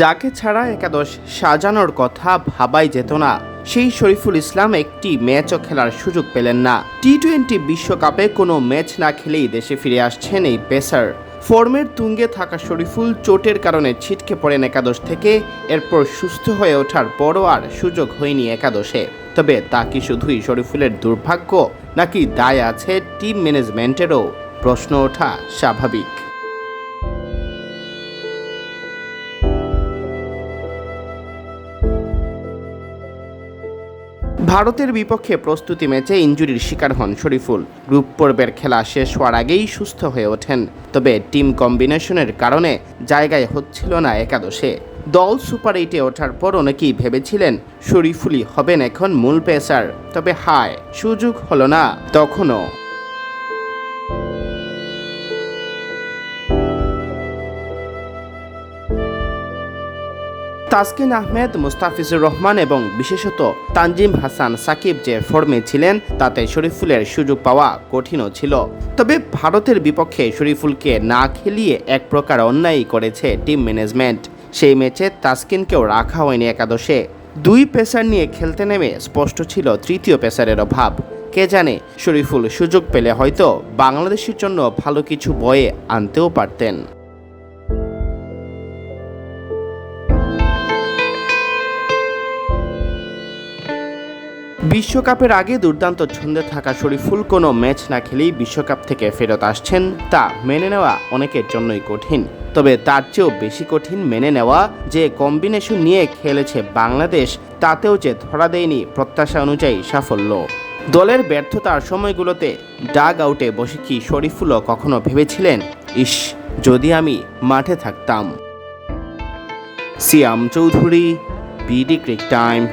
যাকে ছাড়া একাদশ সাজানোর কথা ভাবাই যেত না, সেই শরীফুল ইসলাম একটি ম্যাচও খেলার সুযোগ পেলেন না। টি টোয়েন্টি বিশ্বকাপে কোনো ম্যাচ না খেলেই দেশে ফিরে আসছেন এই পেসার। ফর্মের তুঙ্গে থাকা শরীফুল চোটের কারণে ছিটকে পড়েন একাদশ থেকে, এরপর সুস্থ হয়ে ওঠার পরও আর সুযোগ হয়নি একাদশে। তবে তা কি শুধুই শরীফুলের দুর্ভাগ্য, নাকি দায় আছে টিম ম্যানেজমেন্টেরও? প্রশ্ন ওঠা স্বাভাবিক। ভারতের বিপক্ষে প্রস্তুতি ম্যাচে ইঞ্জুরির শিকার হন শরীফুল। গ্রুপ পর্বের খেলা শেষ হওয়ার আগেই সুস্থ হয়ে ওঠেন। তবে টিম কম্বিনেশনের কারণে জায়গায় হচ্ছিল না একাদশে। দল সুপার এইটে ওঠার পর অনেকেই ভেবেছিলেন শরীফুলই হবেন এখন মূল পেসার। তবে হায়, সুযোগ হল না তখনও। তাসকিন আহমেদ, মুস্তাফিজুর রহমান এবং বিশেষত তানজিম হাসান সাকিব যে ফর্মে ছিলেন, তাতে শরীফুলের সুযোগ পাওয়া কঠিনও ছিল। তবে ভারতের বিপক্ষে শরীফুলকে না খেলিয়ে এক প্রকার অন্যায় করেছে টিম ম্যানেজমেন্ট। সেই ম্যাচে তাসকিনকেও রাখা হয়নি একাদশে। দুই পেসার নিয়ে খেলতে নেমে স্পষ্ট ছিল তৃতীয় পেসারের অভাব। কে জানে শরীফুল সুযোগ পেলে হয়তো বাংলাদেশের জন্য ভালো কিছু বয়ে আনতেও পারতেন। বিশ্বকাপের আগে দুর্দান্ত ছন্দে থাকা শরীফুল কোনো ম্যাচ না খেলেই বিশ্বকাপ থেকে ফেরত আসছেন তা মেনে নেওয়া অনেকের জন্যই কঠিন। তবে তার চেয়েও বেশি কঠিন মেনে নেওয়া যে কম্বিনেশন নিয়ে খেলেছে বাংলাদেশ, তাতেও যে ধরা দেয়নি প্রত্যাশা অনুযায়ী সাফল্য। দলের ব্যর্থতার সময়গুলোতে ডাগ আউটে বসে কি শরীফুলও কখনো ভেবেছিলেন? ইস, যদি আমি মাঠে থাকতাম। Siam Chowdhury, BD cric time.